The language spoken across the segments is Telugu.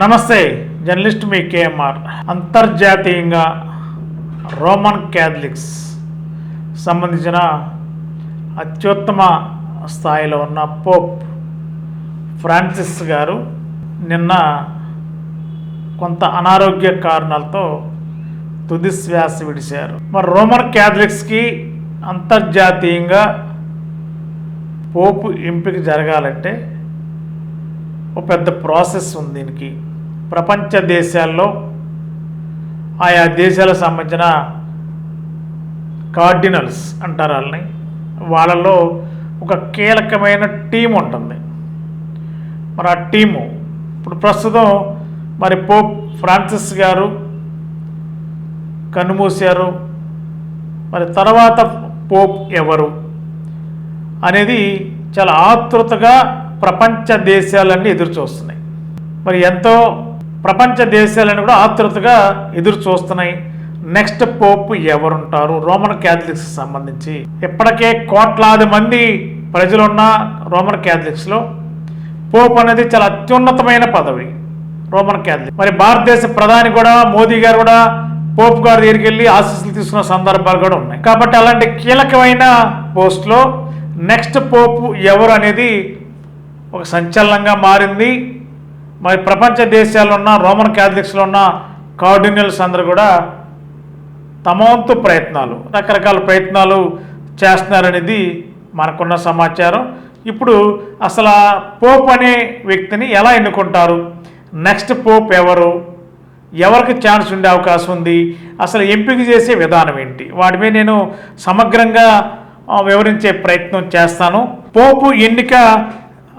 నమస్తే జర్నలిస్ట్ మీ కేఎంఆర్. అంతర్జాతీయంగా రోమన్ క్యాథలిక్స్ సంబంధించిన అత్యుత్తమ స్థాయిలో ఉన్న పోప్ ఫ్రాన్సిస్ గారు నిన్న కొంత అనారోగ్య కారణాలతో తుది శ్వాస విడిచారు. మరి రోమన్ క్యాథలిక్స్కి అంతర్జాతీయంగా పోపు ఎంపిక జరగాలంటే ఒక పెద్ద ప్రాసెస్ ఉంది దీనికి. ప్రపంచ దేశాల్లో ఆయా దేశాలకు సంబంధించిన కార్డినల్స్ అంటారు వాళ్ళని. వాళ్ళలో ఒక కీలకమైన టీం ఉంటుంది. మరి ఆ టీము ఇప్పుడు ప్రస్తుతం మరి పోప్ ఫ్రాన్సిస్ గారు కన్నుమూశారు మరి తర్వాత పోప్ ఎవరు అనేది చాలా ఆతృతగా ప్రపంచ దేశాలన్నీ ఎదురు చూస్తున్నాయి. మరి ఎంతో ప్రపంచ దేశాలను కూడా ఆతృతగా ఎదురు చూస్తున్నాయి. నెక్స్ట్ పోప్ ఎవరుంటారు? రోమన్ క్యాథలిక్స్ సంబంధించి. ఇప్పటికే కోట్లాది మంది ప్రజలున్న రోమన్ క్యాథలిక్స్లో పోప్ అనేది చాలా అత్యున్నతమైన పదవి. Roman Catholic. మరి భారతదేశ ప్రధాని కూడా మోదీ గారు కూడా పోప్ గారి దగ్గరికి వెళ్ళి ఆశీస్సులు తీసుకున్న సందర్భాలు కూడా ఉన్నాయి. కాబట్టి అలాంటి కీలకమైన పోస్ట్లో నెక్స్ట్ పోపు ఎవరు అనేది ఒక సంచలనంగా మారింది. మరి ప్రపంచ దేశాల్లో ఉన్న రోమన్ క్యాథలిక్స్లో ఉన్న కార్డినల్స్ అందరూ కూడా తమ వంతు ప్రయత్నాలు రకరకాల ప్రయత్నాలు చేస్తున్నారనేది మనకున్న సమాచారం. ఇప్పుడు అసలు ఆ పోప్ అనే వ్యక్తిని ఎలా ఎన్నుకుంటారు? నెక్స్ట్ పోప్ ఎవరు? ఎవరికి ఛాన్స్ ఉండే అవకాశం ఉంది? అసలు ఎంపిక చేసే విధానం ఏంటి? వాటి మీద నేను సమగ్రంగా వివరించే ప్రయత్నం చేస్తాను. పోపు ఎన్నిక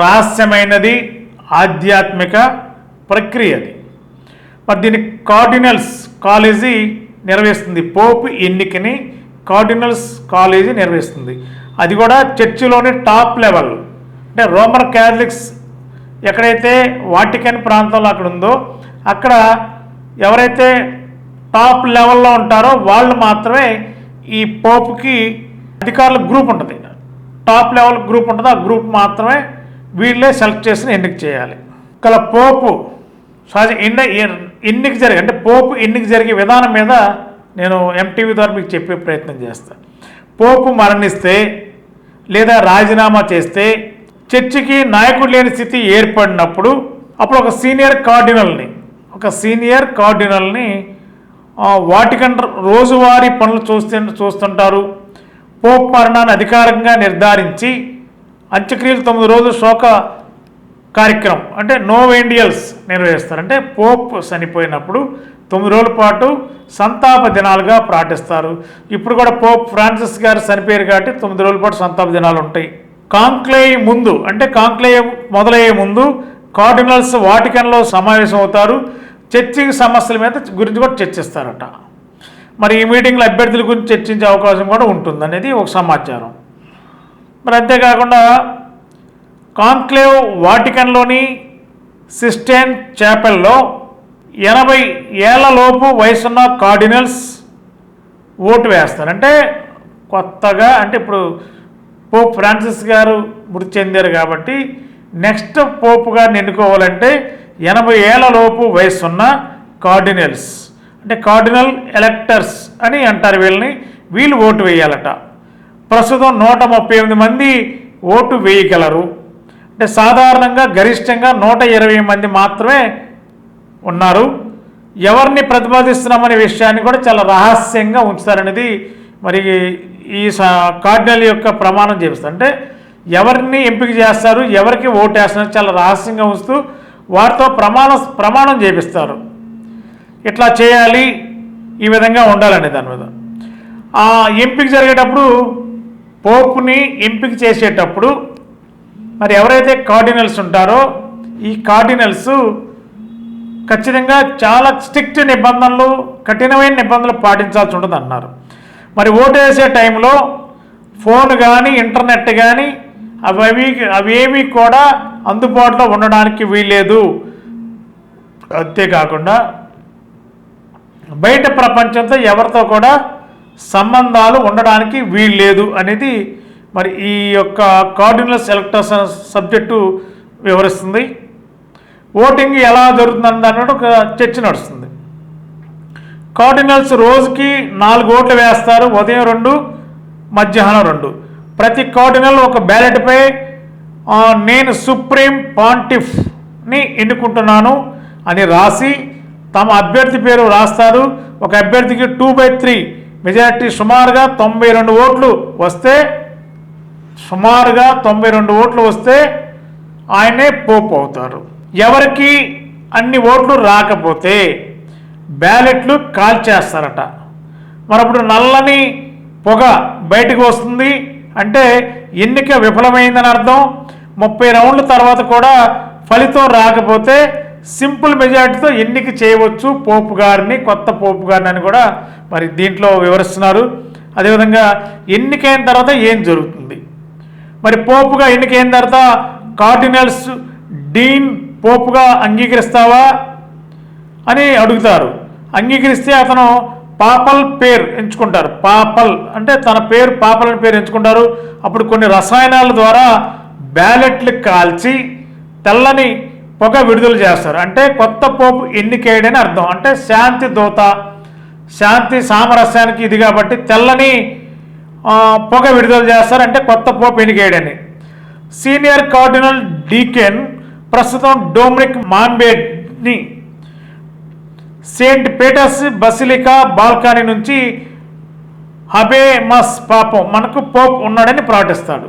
రహస్యమైనది. ఆధ్యాత్మిక ప్రక్రియ అది మరి దీన్ని కార్డినల్స్ కాలేజీ నిర్వహిస్తుంది పోపు ఎన్నికని కార్డినల్స్ కాలేజీ నిర్వహిస్తుంది అది కూడా చర్చిలోని టాప్ లెవెల్. అంటే రోమన్ క్యాథలిక్స్ ఎక్కడైతే వాటికన్ ప్రాంతంలో అక్కడ ఉందో అక్కడ ఎవరైతే టాప్ లెవెల్లో ఉంటారో వాళ్ళు మాత్రమే ఈ పోపుకి అధికారుల గ్రూప్ ఉంటుంది. టాప్ లెవెల్ గ్రూప్ ఉంటుంది. ఆ గ్రూప్ మాత్రమే వీళ్ళే సెలెక్ట్ చేసిన ఎన్నిక చేయాలి. కల పోపు సహజ ఎన్న ఎన్నిక జరిగే అంటే పోపు ఎన్నిక జరిగే విధానం మీద నేను ఎంటీవీ ద్వారా మీకు చెప్పే ప్రయత్నం చేస్తాను పోపు మరణిస్తే లేదా రాజీనామా చేస్తే చర్చికి నాయకుడు లేని స్థితి ఏర్పడినప్పుడు అప్పుడు ఒక సీనియర్ కార్డినల్ని ఒక సీనియర్ కార్డినల్ని వాటికన్ రోజువారీ పనులు చూస్తూ చూస్తుంటారు. పోప్ మరణాన్ని అధికారికంగా నిర్ధారించి అంత్యక్రియలు తొమ్మిది రోజులు శోక కార్యక్రమం. అంటే నోవేండియల్స్ నిర్వహిస్తారు అంటే పోప్ చనిపోయినప్పుడు తొమ్మిది రోజుల పాటు సంతాప దినాలుగా పాటిస్తారు ఇప్పుడు కూడా పోప్ ఫ్రాన్సిస్ గారు చనిపోయారు కాబట్టి తొమ్మిది రోజుల పాటు సంతాప దినాలు ఉంటాయి. కాంక్లేవ్ ముందు అంటే కాంక్లేవ్ మొదలయ్యే ముందు కార్డినల్స్ వాటికన్లో సమావేశం అవుతారు. చర్చింగ్ సమస్యల మీద గురించి కూడా చర్చిస్తారట. మరి ఈ మీటింగ్లో అభ్యర్థుల గురించి చర్చించే అవకాశం కూడా ఉంటుంది అనేది ఒక సమాచారం. మరి అంతేకాకుండా కాన్క్లేవ్ వాటికన్లోని సిస్టెన్ చాపెల్లో ఎనభై ఏళ్ళలోపు వయసున్న కార్డినల్స్ ఓటు వేస్తారు. అంటే కొత్తగా అంటే ఇప్పుడు పోప్ ఫ్రాన్సిస్ గారు మృతి చెందారు కాబట్టి నెక్స్ట్ పోప్ గారిని ఎన్నుకోవాలంటే ఎనభై ఏళ్ళలోపు వయసున్న కార్డినల్స్. అంటే కార్డినల్ ఎలక్టర్స్ అని అంటారు వీళ్ళని. వీళ్ళు ఓటు వేయాలట. ప్రస్తుతం నూట ముప్పై ఎనిమిది మంది ఓటు వేయగలరు. అంటే సాధారణంగా గరిష్టంగా నూట ఇరవై మంది మాత్రమే ఉన్నారు. ఎవరిని ప్రతిపాదిస్తున్నామనే విషయాన్ని కూడా చాలా రహస్యంగా ఉంచుతారనేది మరి ఈ కార్డినల్ యొక్క ప్రమాణం చేపిస్తారు అంటే ఎవరిని ఎంపిక చేస్తారు ఎవరికి ఓటు వేస్తున్నారు చాలా రహస్యంగా ఉంచుతూ వారితో ప్రమాణం ప్రమాణం చేపిస్తారు. ఇట్లా చేయాలి ఈ విధంగా ఉండాలనే దాని మీద. ఎంపిక జరిగేటప్పుడు పోపుని ఎంపిక చేసేటప్పుడు మరి ఎవరైతే కార్డినల్స్ ఉంటారో ఈ కార్డినల్స్ ఖచ్చితంగా చాలా స్ట్రిక్ట్ నిబంధనలు కఠినమైన నిబంధనలు పాటించాల్సి ఉంటుంది అన్నారు మరి ఓటు వేసే టైంలో ఫోన్ కానీ ఇంటర్నెట్ కానీ అవి అవేవి కూడా అందుబాటులో ఉండడానికి వీల్లేదు. అంతేకాకుండా బయట ప్రపంచంతో ఎవరితో కూడా సంబంధాలు ఉండడానికి వీల్లేదు అనేది మరి ఈ యొక్క కార్డినల్ సెలెక్టర్స్ సబ్జెక్టు వివరిస్తుంది. ఓటింగ్ ఎలా జరుగుతుంది అన్నట్టు ఒక చర్చ నడుస్తుంది. కార్డినల్స్ రోజుకి నాలుగు ఓట్లు వేస్తారు ఉదయం రెండు మధ్యాహ్నం రెండు. ప్రతి కార్డినల్ ఒక బ్యాలెట్పై నేను సుప్రీం పాంటిఫ్ని ఎన్నుకుంటున్నాను అని రాసి తమ అభ్యర్థి పేరు రాస్తారు. ఒక అభ్యర్థికి టూ బై త్రీ మెజార్టీ సుమారుగా తొంభై రెండు ఓట్లు వస్తే సుమారుగా తొంభై రెండు ఓట్లు వస్తే ఆయనే పోపు అవుతారు. ఎవరికి అన్ని ఓట్లు రాకపోతే బ్యాలెట్లు కాల్చేస్తారట. మరప్పుడు నల్లని పొగ బయటకు వస్తుంది అంటే ఎన్నిక విఫలమైందని అర్థం. ముప్పై రౌండ్ల తర్వాత కూడా ఫలితం రాకపోతే సింపుల్ మెజార్టీతో ఎన్నిక చేయవచ్చు పోపు గారిని కొత్త పోపు గారిని అని కూడా మరి దీంట్లో వివరిస్తున్నారు. అదేవిధంగా ఎన్నికైన తర్వాత ఏం జరుగుతుంది? మరి పోపుగా ఎన్నికైన తర్వాత కార్డినల్స్ డీన్ పోపుగా అంగీకరిస్తావా అని అడుగుతారు. అంగీకరిస్తే అతను పాపల్ పేరు ఎంచుకుంటారు. పాపల్ అంటే తన పేరు పాపల్ అని పేరు ఎంచుకుంటారు. అప్పుడు కొన్ని రసాయనాల ద్వారా బ్యాలెట్లు కాల్చి తెల్లని పొగ విడుదల చేస్తారు. అంటే కొత్త పోపు ఎన్నికేయడని అర్థం. అంటే శాంతి దూత శాంతి సామరస్యానికి ఇది కాబట్టి తెల్లని పొగ విడుదల చేస్తారు. అంటే కొత్త పోపు ఎన్నికేయడని. సీనియర్ కార్డినల్ డీకెన్ ప్రస్తుతం డోమినిక్ మాన్బేడ్ని సెయింట్ పీటర్స్ బసిలికా బాల్కనీ నుంచి హబేమస్ పాపం మనకు పోప్ ఉన్నాడని ప్రకటిస్తాడు.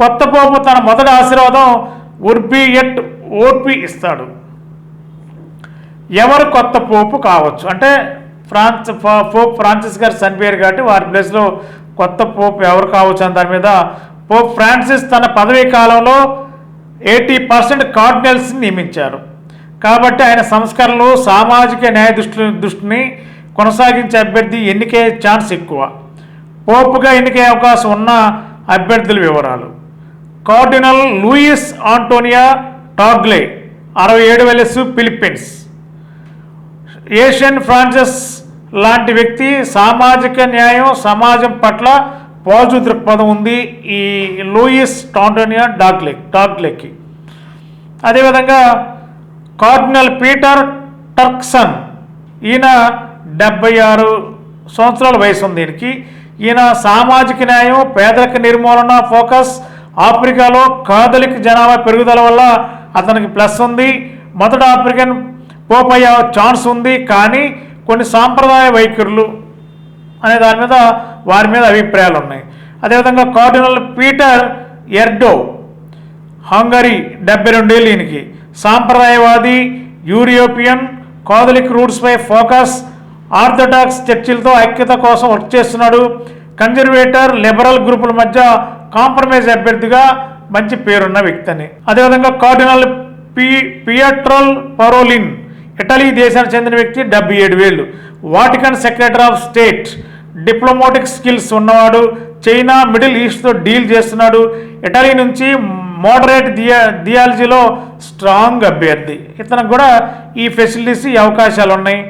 కొత్త పోపు తన మొదటి ఆశీర్వాదం ఉర్బియట్ ఓర్పి ఇస్తాడు. ఎవరు కొత్త పోపు కావచ్చు? అంటే ఫ్రాన్స్ పోప్ ఫ్రాన్సిస్ గారు చనిపోయారు కాబట్టి వారి ప్లేస్లో కొత్త పోపు ఎవరు కావచ్చు అని దాని మీద పోప్ ఫ్రాన్సిస్ తన పదవీ కాలంలో ఎయిటీ పర్సెంట్ కార్డినల్స్ని నియమించారు. కాబట్టి ఆయన సంస్కరణలు సామాజిక న్యాయ దృష్టి దృష్టిని కొనసాగించే అభ్యర్థి ఎన్నికే ఛాన్స్ ఎక్కువ. పోపుగా ఎన్నికయ్యే అవకాశం ఉన్న అభ్యర్థుల వివరాలు. కార్డినల్ లూయిస్ ఆంటోనియా టాగ్లే అరవై ఏడు వెలెస్ ఫిలిప్పీన్స్. ఏషియన్ ఫ్రాన్సిస్ లాంటి వ్యక్తి సామాజిక న్యాయం సమాజం పట్ల పాజిటివ్ దృక్పథం ఉంది ఈ లూయిస్ టాంటోనియా డాగ్లే టాగ్లేకి. అదేవిధంగా కార్డినల్ పీటర్ టర్క్సన్ ఈయన డెబ్బై ఆరు సంవత్సరాల వయసు ఉంది దీనికి ఈయన సామాజిక న్యాయం పేదరిక నిర్మూలన ఫోకస్ ఆఫ్రికాలో కాథలిక్ జనాభా పెరుగుదల వల్ల అతనికి ప్లస్ ఉంది. మొదట ఆఫ్రికన్ పోప్ అయ్యే ఛాన్స్ ఉంది. కానీ కొన్ని సాంప్రదాయ వైఖరులు అనే దాని మీద వారి మీద అభిప్రాయాలు ఉన్నాయి. అదేవిధంగా కార్డినల్ పీటర్ ఎర్డో హంగరీ డెబ్బై రెండేళ్ళు ఈయనకి. సాంప్రదాయవాది యూరోపియన్ కాథలిక్ రూట్స్పై ఫోకస్ ఆర్థడాక్స్ చర్చిలతో ఐక్యత కోసం వర్క్ చేస్తున్నాడు. కన్జర్వేటర్ లిబరల్ గ్రూపుల మధ్య కాంప్రమైజ్ అభ్యర్థిగా మంచి పేరున్న వ్యక్తి అని అదేవిధంగా కార్డినల్ పి పియట్రోల్ పరోలిన్ ఇటలీ దేశానికి చెందిన వ్యక్తి డెబ్బై ఏడు వేలు. Vatican secretary of state diplomatic skills ఉన్నవాడు చైనా మిడిల్ ఈస్ట్తో డీల్ చేస్తున్నాడు. ఇటలీ నుంచి మోడరేట్ థియా దియాలజీలో స్ట్రాంగ్ అభ్యర్థి. ఇతనికి కూడా ఈ ఫెసిలిటీస్ ఈ అవకాశాలు ఉన్నాయి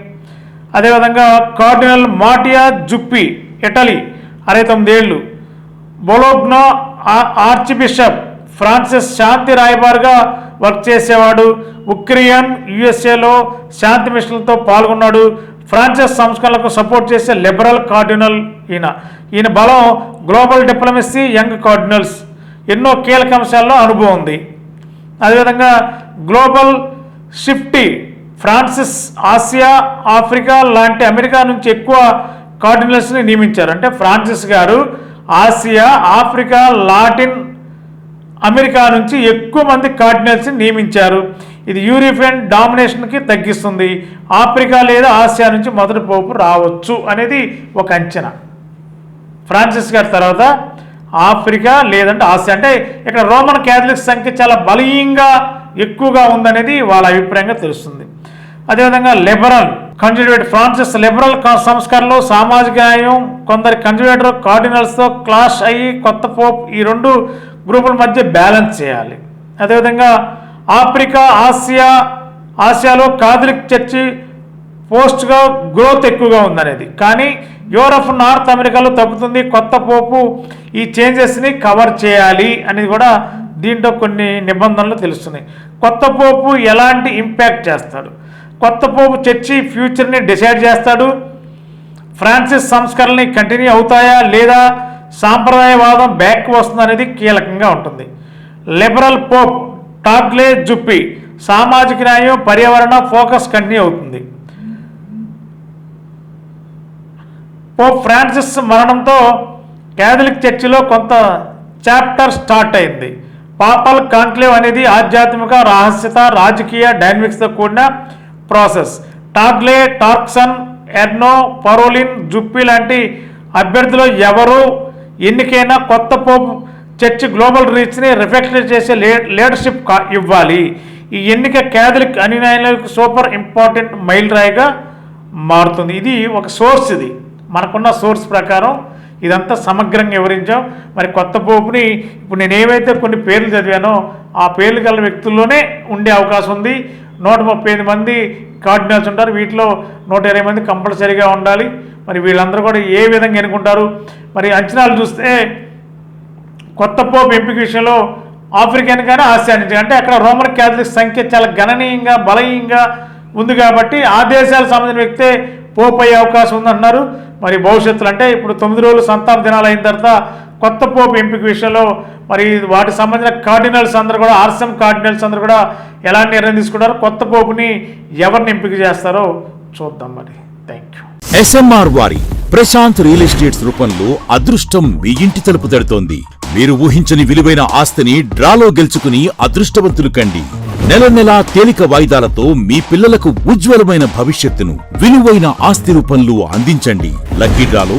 అదేవిధంగా కార్డినల్ మాటియా జుప్పి ఇటలీ అరవై తొమ్మిదేళ్ళు బొలోగ్నో ఆర్చ్ బిషప్ ఫ్రాన్సిస్ శాంతి రాయబారిగా వర్క్ చేసేవాడు. ఉక్రియన్ యుఎస్ఏలో శాంతి మిషన్లతో పాల్గొన్నాడు. ఫ్రాన్సిస్ సంస్కరణలకు సపోర్ట్ చేసే లిబరల్ కార్డినల్ ఈయన. ఈయన బలం గ్లోబల్ డిప్లొమసీ యంగ్ కార్డినల్స్. ఎన్నో కీలక అంశాల్లో అనుభవం ఉంది. అదేవిధంగా గ్లోబల్ షిఫ్టీ ఫ్రాన్సిస్ ఆసియా ఆఫ్రికా లాంటి అమెరికా నుంచి ఎక్కువ కార్డినల్స్ని నియమించారు. అంటే ఫ్రాన్సిస్ గారు ఆసియా ఆఫ్రికా లాటిన్ అమెరికా నుంచి ఎక్కువ మంది కార్డినల్స్ని నియమించారు. ఇది యూరోపియన్ డామినేషన్కి తగ్గిస్తుంది. ఆఫ్రికా లేదా ఆసియా నుంచి మొదటి పోపు రావచ్చు అనేది ఒక అంచనా. ఫ్రాన్సిస్ గారి తర్వాత ఆఫ్రికా లేదంటే ఆసియా. అంటే ఇక్కడ రోమన్ క్యాథలిక్ సంఖ్య చాలా బలీయంగా ఎక్కువగా ఉందనేది వాళ్ళ అభిప్రాయంగా తెలుస్తుంది. అదేవిధంగా లిబరల్ కన్జర్వేటివ్ ఫ్రాన్సిస్ లిబరల్ సంస్కరణలు సామాజిక న్యాయం కొందరి కన్జర్వేటివ్ కార్డినల్స్తో క్లాష్ అయ్యి కొత్త పోప్ ఈ రెండు గ్రూపుల మధ్య బ్యాలెన్స్ చేయాలి. అదేవిధంగా ఆఫ్రికా ఆసియా ఆసియాలో కాథలిక్ చర్చి పోస్ట్గా గ్రోత్ ఎక్కువగా ఉందనేది. కానీ యూరప్ నార్త్ అమెరికాలో తగ్గుతుంది కొత్త పోపు ఈ చేంజెస్ని కవర్ చేయాలి అనేది కూడా దీంట్లో కొన్ని నిబంధనలు తెలుస్తున్నాయి. కొత్త పోపు ఎలాంటి ఇంపాక్ట్ చేస్తాడు? కొత్త పోపు చర్చి ఫ్యూచర్ని డిసైడ్ చేస్తాడు. ఫ్రాన్సిస్ సంస్కరణని కంటిన్యూ అవుతాయా లేదా? సాంప్రదాయవాదం బ్యాక్ వస్తుంది అనేది కీలకంగా ఉంటుంది. లిబరల్ పోప్ టాగ్లే జుప్పి సామాజిక న్యాయం పర్యావరణ ఫోకస్ కంటిన్యూ అవుతుంది. పోప్ ఫ్రాన్సిస్ మరణంతో క్యాథలిక్ చర్చిలో కొంత చాప్టర్ స్టార్ట్ అయింది. పాపల్ కాన్క్లేవ్ అనేది ఆధ్యాత్మిక రహస్యత రాజకీయ డైనమిక్స్తో కూడిన ప్రాసెస్. టాడ్లే టార్క్సన్ ఎర్నో పరోలిన్ జుప్పి లాంటి అభ్యర్థులు ఎవరు? ఎన్నికైనా కొత్త పోపు చర్చి గ్లోబల్ రీచ్ని రిఫ్లెక్ట్ చేసే లే లీడర్షిప్ కా ఇవ్వాలి. ఈ ఎన్నిక క్యాథలిక్ అనుయాయులకు సూపర్ ఇంపార్టెంట్ మైల్ రాయిగా మారుతుంది. ఇది ఒక సోర్స్ ఇది. మనకున్న సోర్స్ ప్రకారం ఇదంతా సమగ్రంగా వివరించాం. మరి కొత్త పోపుని ఇప్పుడు నేను ఏవైతే కొన్ని పేర్లు చదివానో ఆ పేర్లు గల వ్యక్తుల్లోనే ఉండే అవకాశం ఉంది. నూట ముప్పై ఐదు మంది కార్డినల్స్ ఉంటారు. వీటిలో నూట ఇరవై మంది కంపల్సరీగా ఉండాలి. మరి వీళ్ళందరూ కూడా ఏ విధంగా ఎన్నుకుంటారు? మరి అంచనాలు చూస్తే కొత్త పోపు ఎంపిక విషయంలో ఆఫ్రికన్ కానీ ఆసియానియన్ అంటే అక్కడ రోమన్ క్యాథలిక్ సంఖ్య చాలా గణనీయంగా బలహీయంగా ఉంది కాబట్టి ఆ దేశాలకు సంబంధించిన వ్యక్తే పోపు అయ్యే అవకాశం ఉందంటున్నారు. మరి భవిష్యత్తులో అంటే ఇప్పుడు తొమ్మిది రోజులు సంతాన దినాలు అయిన తర్వాత కొత్త పోపు ఎంపిక విషయంలో మరి వాటికి సంబంధించిన కార్డినల్స్ అందరూ కూడా ఆర్సమ్ కార్డినల్స్ అందరూ కూడా ఎలాంటి నిర్ణయం తీసుకుంటారో కొత్త పోపుని ఎవరిని ఎంపిక చేస్తారో చూద్దాం మరి. థ్యాంక్ యూ ఎస్ఎంఆర్ వారి ప్రశాంత్ రియల్ ఎస్టేట్స్ రూపంలో అదృష్టం మీ ఇంటి తలుపు తడుతోంది. మీరు ఊహించని విలువైన ఆస్తిని డ్రాలో గెలుచుకుని అదృష్టవంతులు కండి. నెల నెలా తేలిక వాయిదాలతో మీ పిల్లలకు ఉజ్వలమైన భవిష్యత్తును విలువైన ఆస్తి రూపంలో అందించండి. లక్కీ డ్రాలో